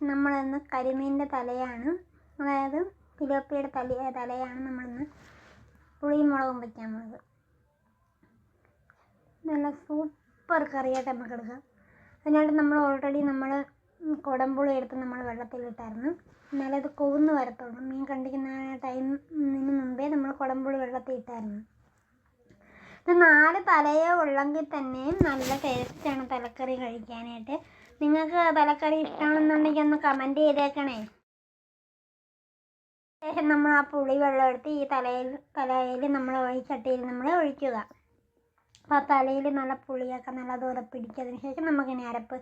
നമ്മളിന്ന് കരിമീന്റെ തലയാണ്. അതായത് പിലോപ്പിയുടെ തല തലയാണ് നമ്മളിന്ന് പുളിയും മുളകും വയ്ക്കാൻ പോകുന്നത് നല്ല സൂപ്പർ കറിയായിട്ട് നമുക്ക് എടുക്കാം. അതിനായിട്ട് നമ്മൾ ഓൾറെഡി നമ്മൾ കുടംപുളി എടുത്ത് നമ്മൾ വെള്ളത്തിലിട്ടായിരുന്നു. എന്നാലേ അത് കൊവുന്ന് വരത്തുള്ളൂ. മീൻ കണ്ടിക്കുന്ന ടൈമിന് മുമ്പേ നമ്മൾ കുടംപുളി വെള്ളത്തിൽ ഇട്ടായിരുന്നു ഇത് നാല് തലയോ ഉള്ളെങ്കിൽ തന്നെയും നല്ല ടേസ്റ്റാണ് തലക്കറി കഴിക്കാനായിട്ട്. നിങ്ങൾക്ക് തലക്കറി ഇഷ്ടമാണെന്നുണ്ടെങ്കിൽ ഒന്ന് കമന്റ് ചെയ്തേക്കണേ. ശേഷം നമ്മൾ ആ പുളി വെള്ളം എടുത്ത് ഈ തലയിൽ തലയിൽ നമ്മൾ ഒഴിച്ചട്ടിയിൽ ചട്ടിയിൽ നമ്മൾ ഒഴിക്കുക. അപ്പോൾ ആ തലയിൽ നല്ല പുളിയൊക്കെ നല്ല ദൂരെ പിടിച്ചതിന് ശേഷം നമുക്കിനി അരപ്പ്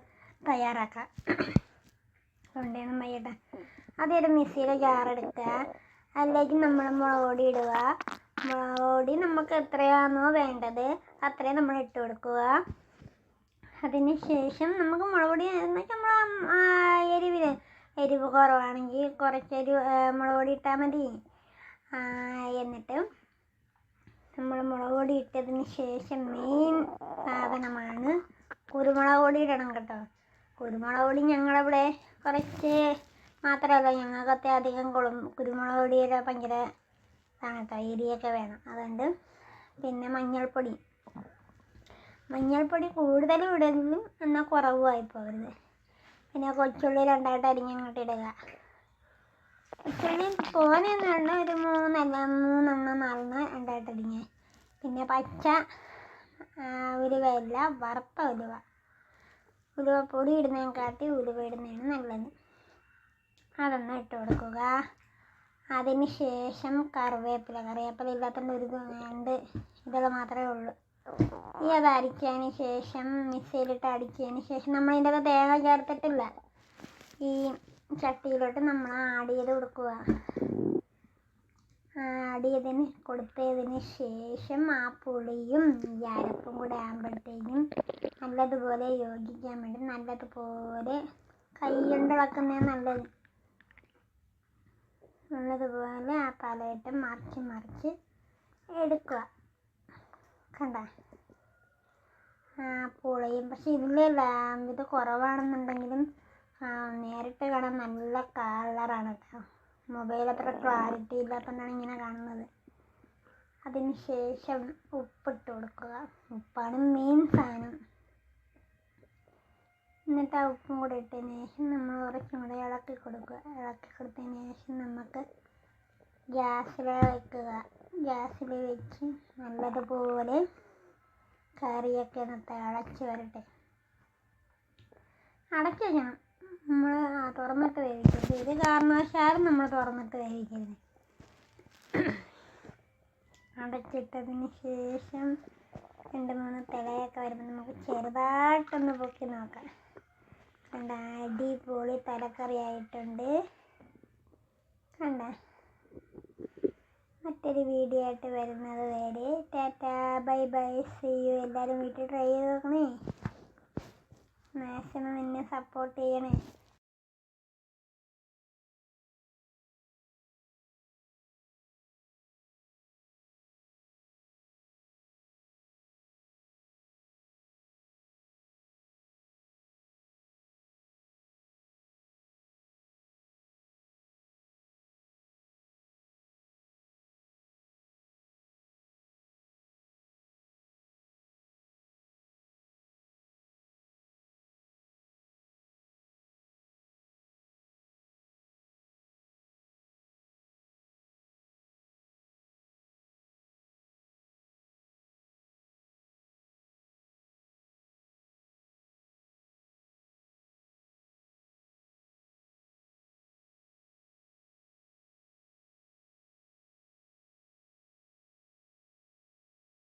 തയ്യാറാക്കാം. കൊണ്ടേണം വയ്യട്ടെ അതൊരു മിസ്സിയിലെ ജാറെടുക്കുക അതിലേക്ക് നമ്മൾ മുളക് പൊടി ഇടുക. മുളക് പൊടി നമുക്ക് എത്രയാണോ വേണ്ടത് അത്രയും നമ്മൾ ഇട്ട് കൊടുക്കുക. അതിന് ശേഷം നമുക്ക് മുളക് പൊടി എന്നുവെച്ചാൽ നമ്മൾ എരിവിന് എരിവ് കുറവാണെങ്കിൽ കുറച്ച് മുളക് പൊടി ഇട്ടാൽ മതി. എന്നിട്ട് നമ്മൾ മുളക് പൊടി ഇട്ടതിന് ശേഷം മെയിൻ സാധനമാണ് കുരുമുളക് പൊടി ഇടണം കേട്ടോ. കുരുമുളക് പൊടി ഞങ്ങളിവിടെ കുറച്ച് മാത്രമല്ല ഞങ്ങൾക്ക് അധികം കുളും. കുരുമുളക് പൊടിയുടെ ഭയങ്കര ഇതാണ് കേട്ടോ എരിയൊക്കെ വേണം. അതുകൊണ്ട് പിന്നെ മഞ്ഞൾപ്പൊടി. മഞ്ഞൾപ്പൊടി കൂടുതൽ ഇടലും എന്നാൽ കുറവുമായി പോകരുത് പിന്നെ കൊച്ചുള്ളി രണ്ടായിട്ട് അരിഞ്ഞങ്ങോട്ട് ഇടുക. കൊച്ചുള്ളി തോനെയൊന്നുമല്ല ഒരു മൂന്നല്ല മൂന്നെണ്ണം നാലെണ്ണം രണ്ടായിട്ട് അരിഞ്ഞ്. പിന്നെ പച്ച ഉലുവയല്ല വറുത്ത ഉലുവ. ഉലുവപ്പൊടി പൊടി ഇടുന്നതിനെക്കാട്ടി ഉലുവ ഇടുന്നതാണ് നല്ലത്. അതൊന്ന് ഇട്ട് കൊടുക്കുക. അതിന് ശേഷം കറിവേപ്പില. കറിവേപ്പില ഇല്ലാത്തതുകൊണ്ട് ഒരു രണ്ട് ഇതൊക്കെ മാത്രമേ ഉള്ളൂ. ഈ അത് ശേഷം മിക്സിയിലിട്ട് അടിച്ചതിന് ശേഷം നമ്മൾ ഇതിന്റെ തേങ്ങ ചേർത്തിട്ടില്ല. ഈ ചട്ടിയിലോട്ട് നമ്മൾ ആഡ് ചെയ്ത് കൊടുക്കുക. ആഡ് ചെയ്തതിന് കൊടുത്തതിന് ശേഷം ആ പുളിയും ഈ അരപ്പും കൂടെ ആകുമ്പോഴത്തേക്കും നല്ലതുപോലെ യോജിക്കാൻ വേണ്ടി നല്ലതുപോലെ കൈ കൊണ്ട് നല്ലത്. നല്ലതുപോലെ ആ തലയിട്ട് മറിച്ച് മറിച്ച് എടുക്കുക. കണ്ട? പുളിയും. പക്ഷെ ഇതിൽ ഇത് കുറവാണെന്നുണ്ടെങ്കിലും നേരിട്ട് കാണാൻ നല്ല കളറാണ് കേട്ടോ മൊബൈൽ അത്ര ക്ലാരിറ്റി ഇല്ലാത്തതുകൊണ്ടാണ് ഇങ്ങനെ കാണുന്നത്. അതിന് ശേഷം ഉപ്പിട്ട് കൊടുക്കുക. ഉപ്പാണ് മെയിൻ സാധനം എന്നിട്ട് ആ ഉപ്പും കൂടെ ഇട്ടതിന് ശേഷം നമ്മൾ കുറച്ചും കൂടെ ഇളക്കി കൊടുക്കുക. ഇളക്കി കൊടുത്തതിന് ശേഷം നമുക്ക് ഗ്യാസിൽ വെക്കുക. ഗ്യാസിൽ വെച്ച് നല്ലതുപോലെ കറിയൊക്കെ ഒന്ന് തിളച്ച് വരട്ടെ. അടച്ച് ഞാൻ. നമ്മൾ തുറന്നിട്ട് വേവിക്കരുത്. ഇത് കാരണവശാലും നമ്മൾ തുറന്നിട്ട് വേവിക്കരുത്. അടച്ചിട്ടതിന് ശേഷം രണ്ട് മൂന്ന് തിളയൊക്കെ വരുമ്പോൾ നമുക്ക് ചെറുതായിട്ടൊന്ന് പൊക്കി നോക്കാം. കണ്ട അടിപൊളി തലക്കറി ആയിട്ടുണ്ട് കണ്ട? മറ്റൊരു വീഡിയോ ആയിട്ട് വരുന്നത് വരെ. Tata bye bye. See you എല്ലാവരും വീട്ടിൽ ട്രൈ ചെയ്ത് നോക്കണേ. മാക്സിമം എന്നെ സപ്പോർട്ട് ചെയ്യണേ.